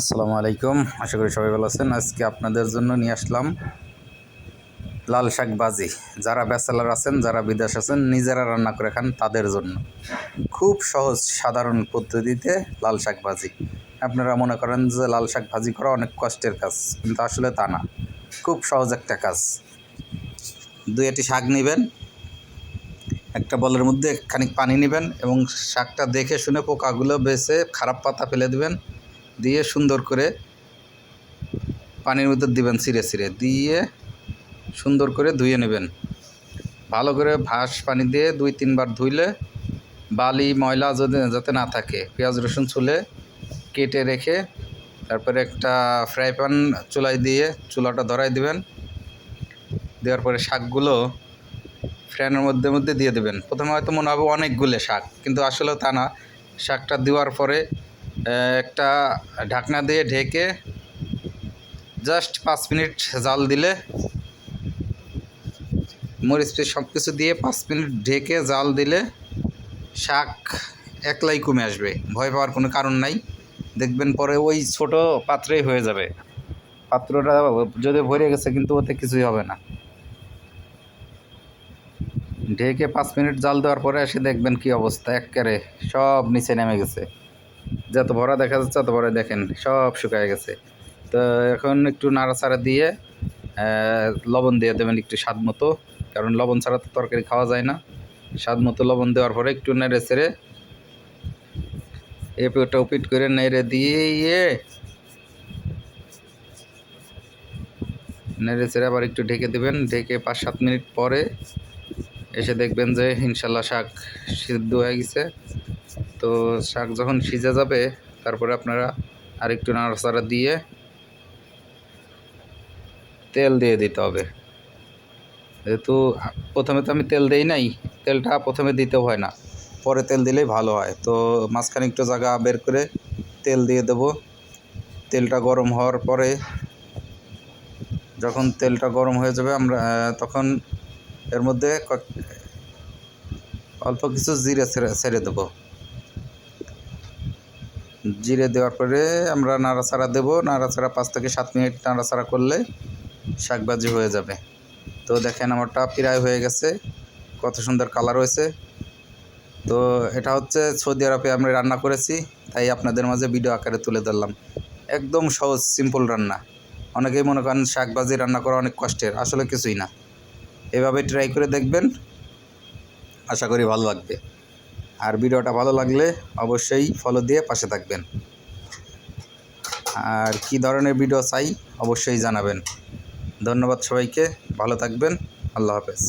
আসসালামু আলাইকুম। আশা করি সবাই ভালো আছেন। আজকে আপনাদের জন্য নিয়ে আসলাম লাল শাক ভাজি। যারা ব্যাচেলার আছেন, যারা বিদেশ আছেন, নিজেরা রান্না করে খান তাদের জন্য। খুব সহজ, সাধারণ পদ্ধতিতে লাল শাক ভাজি। আপনারা মনে করেন যে লাল শাক ভাজি করা অনেক কষ্টের কাজ, কিন্তু আসলে তা না। খুব সহজ একটা কাজ। দুই একটি শাক নেবেন, একটা বলের মধ্যে খানিক পানি নেবেন এবং শাকটা দেখে শুনে পোকাগুলো বেছে খারাপ পাতা ফেলে দিবেন। দিয়ে সুন্দর করে পানির মধ্যে দিবেন ছিঁড়ে ছিঁড়ে দিয়ে সুন্দর করে ধুয়ে নেবেন। ভালো করে ভাস পানি দিয়ে দুই, তিনবার ধুইলে বালি, ময়লা যদি যাতে না থাকে, পেঁয়াজ, রসুন চুলে কেটে রেখে তারপরে একটা ফ্রাই প্যান চুলায় দিয়ে চুলাটা ধরাই দিবেন। দেওয়ার পরে শাকগুলো ফ্যানের মধ্যে মধ্যে দিয়ে দেবেন। প্রথমে হয়তো মনে হবে অনেকগুলো শাক, কিন্তু আসলে তা না। শাকটা দেওয়ার পরে একটা ঢাকনা দিয়ে ঢেকে জাস্ট পাঁচ মিনিট জাল দিলে মরিচ সব কিছু দিয়ে পাঁচ মিনিট ঢেকে জাল দিলে শাক একলাই কমে আসবে। ভয় পাওয়ার কোনো কারণ নাই। দেখবেন পরে ওই ছোট পাত্রেই হয়ে যাবে। পাত্রটা যদি ভরে গেছে কিন্তু ওতে কিছুই হবে না। ঢেকে পাঁচ মিনিট জাল দেওয়ার পরে এসে দেখবেন কি অবস্থা। একবারে সব নিচে নেমে গেছে। যত ভরা দেখা যাচ্ছে, তত ভরা দেখেন, সব শুকায় গেছে। তো এখন একটু নাড়াচাড়া দিয়ে লবণ দিয়ে দেবেন একটু স্বাদ মতো, কারণ লবণ ছাড়া তো তরকারি খাওয়া যায় না। স্বাদ মতো লবণ দেওয়ার পরে একটু নেড়ে চেড়ে এপিটা উপিট করে নেড়ে দিয়ে, নেড়ে চেড়ে আবার একটু ঢেকে দেবেন। ঢেকে পাঁচ সাত মিনিট পরে এসে দেখবেন যে ইনশাল্লাহ শাক সিদ্ধ হয়ে গেছে। তো শাক যখন সিজে যাবে, তারপরে আপনারা আর একটু নাড়াচাড়া দিয়ে তেল দিয়ে দিতে হবে। যেহেতু প্রথমে তো আমি তেল দেই নাই, তেলটা প্রথমে দিতে হয় না, পরে তেল দিলেই ভালো হয়। তো মাঝখানে একটু জায়গা বের করে তেল দিয়ে দেব। তেলটা গরম হওয়ার পরে যখন তেলটা গরম হয়ে যাবে, আমরা তখন এর মধ্যে অল্প কিছু জিরে ছেড়ে ছেড়ে দেবো। জিরে দেওয়ার পরে আমরা নাড়াচাড়া দেবো। নাড়াচাড়া পাঁচ থেকে সাত মিনিট নাড়াচাড়া করলে শাকভাজি হয়ে যাবে। তো দেখেন আমারটা প্রায় হয়ে গেছে। কত সুন্দর কালার হয়েছে। তো এটা হচ্ছে সৌদি আরবে আমি রান্না করেছি, তাই আপনাদের মাঝে ভিডিও আকারে তুলে ধরলাম। একদম সহজ সিম্পল রান্না। অনেকেই মনে করেন শাকভাজি রান্না করা অনেক কষ্টের, আসলে কিছুই না। এভাবে ট্রাই করে দেখবেন। আশা করি ভালো লাগবে। আর ভিডিওটা ভালো লাগলে অবশ্যই ফলো দিয়ে পাশে থাকবেন। আর কি ধরনের ভিডিও চাই অবশ্যই জানাবেন। ধন্যবাদ সবাইকে, ভালো থাকবেন, আল্লাহ হাফেজ।